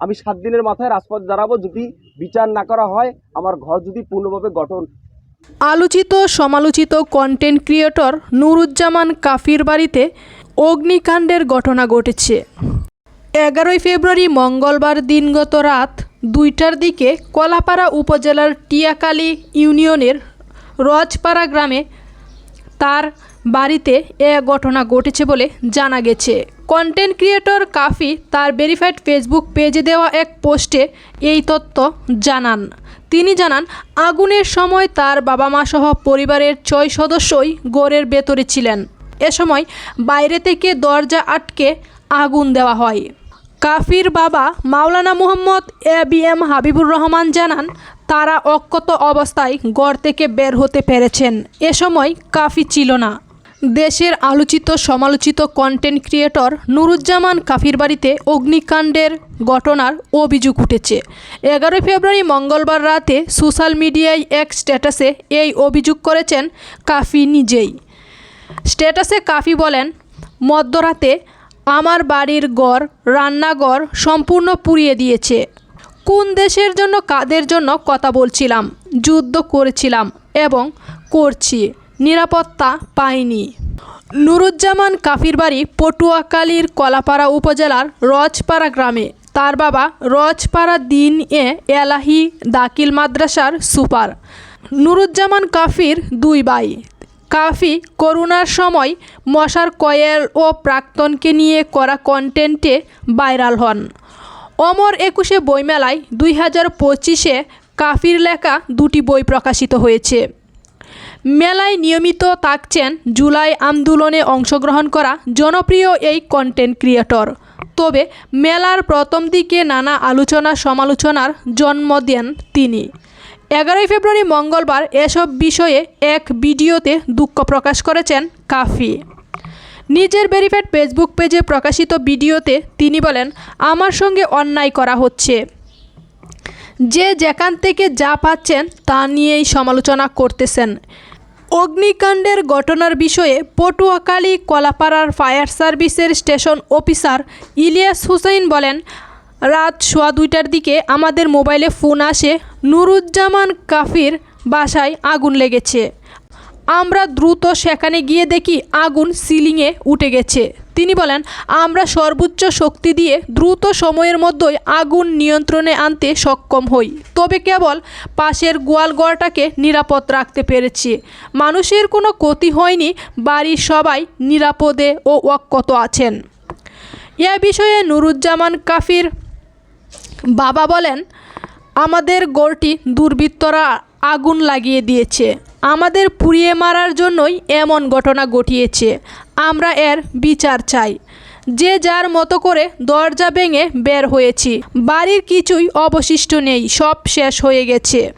আমি সাত দিনের মাথায় রাজপথ দাঁড়াবো যদি বিচার না করা হয়, আমার ঘর যদি পূর্ণভাবে গঠন। আলোচিত, সমালোচিত কন্টেন্ট ক্রিয়েটর নুরুজ্জামান কাফির বাড়িতে অগ্নিকাণ্ডের ঘটনা ঘটেছে। এগারোই ফেব্রুয়ারি মঙ্গলবার দিনগত রাত দুইটার দিকে কলাপাড়া উপজেলার টিয়াকালী ইউনিয়নের রজপাড়া গ্রামে তার বাড়িতে এ ঘটনা ঘটেছে বলে জানা গেছে। কন্টেন্ট ক্রিয়েটর কাফি তার ভেরিফাইড ফেসবুক পেজে দেওয়া এক পোস্টে এই তথ্য জানান। তিনি জানান, আগুনের সময় তার বাবা মা সহ পরিবারের ছয় সদস্যই গড়ের ভেতরে ছিলেন। এ সময় বাইরে থেকে দরজা আটকে আগুন দেওয়া হয়। কাফির বাবা Maulana Muhammad A B M Habibur Rahman জানান, তারা অক্ষত অবস্থায় ঘর থেকে বের হতে পেরেছেন। এ সময় কাফি ছিল না। দেশের আলোচিত, সমালোচিত কন্টেন্ট ক্রিয়েটর নুরুজ্জামান কাফির বাড়িতে অগ্নিকাণ্ডের ঘটনার অভিযোগ উঠেছে। এগারোই ফেব্রুয়ারি মঙ্গলবার রাতে সোশ্যাল মিডিয়ায় এক স্ট্যাটাসে এই অভিযোগ করেছেন কাফি নিজেই। স্ট্যাটাসে কাফি বলেন, মধ্যরাতে আমার বাড়ির ঘর, রান্নাঘর সম্পূর্ণ পুড়িয়ে দিয়েছে। কোন দেশের জন্য, কাদের জন্য কথা বলছিলাম, যুদ্ধ করেছিলাম এবং করছি। নিরাপত্তা পায়নি। নুরুজ্জামান কাফির বাড়ি পটুয়াখালীর কলাপাড়া উপজেলার রজপাড়া গ্রামে। তার বাবা রজপাড়া দিন এ এলাহি দাকিল মাদ্রাসার সুপার। নুরুজ্জামান কাফির দুই ভাই। কাফি করোনার সময় মশার কয়েল ও প্রাক্তনকে নিয়ে করা কন্টেন্টে ভাইরাল হন। অমর একুশে বইমেলায় দুই হাজার পঁচিশে কাফির লেখা দুটি বই প্রকাশিত হয়েছে। মেলায় নিয়মিত থাকছেন জুলাই আন্দোলনে অংশগ্রহণ করা জনপ্রিয় এই কন্টেন্ট ক্রিয়েটর তবে মেলার প্রথম দিকে নানা আলোচনা সমালোচনার জন্ম দেন তিনি। এগারোই ফেব্রুয়ারি মঙ্গলবার এসব বিষয়ে এক ভিডিওতে দুঃখ প্রকাশ করেছেন কাফি। নিজের ভেরিফাইড ফেসবুক পেজে প্রকাশিত ভিডিওতে তিনি বলেন, আমার সঙ্গে অন্যায় করা হচ্ছে। যে যেখান থেকে যা পাচ্ছেন তা নিয়েই সমালোচনা করতেছেন। অগ্নিকাণ্ডের ঘটনার বিষয়ে পটুয়াখালী কলাপাড়ার ফায়ার সার্ভিসের স্টেশন অফিসার ইলিয়াস হুসাইন বলেন, রাত সোয়া দুইটার দিকে আমাদের মোবাইলে ফোন আসে, নুরুজ্জামান কাফির বাসায় আগুন লেগেছে। আমরা দ্রুত সেখানে গিয়ে দেখি আগুন সিলিংয়ে উঠে গেছে। তিনি বলেন, আমরা সর্বোচ্চ শক্তি দিয়ে দ্রুত সময়ের মধ্যেই আগুন নিয়ন্ত্রণে আনতে সক্ষম হই। তবে কেবল পাশের গোয়ালঘরটাকে নিরাপদ রাখতে পেরেছি। মানুষের কোনো ক্ষতি হয়নি, বাড়ির সবাই নিরাপদে ও অক্ষত আছেন। এ বিষয়ে নুরুজ্জামান কাফির বাবা বলেন, আমাদের গড়টি দুর্বৃত্তরা আগুন লাগিয়ে দিয়েছে। আমাদের পুড়িয়ে মারার জন্যই এমন ঘটনা ঘটিয়েছে। আমরা এর বিচার চাই। যে যার মতো করে দরজা ভেঙে বের হয়েছি। বাড়ির কিছুই অবশিষ্ট নেই, সব শেষ হয়ে গেছে।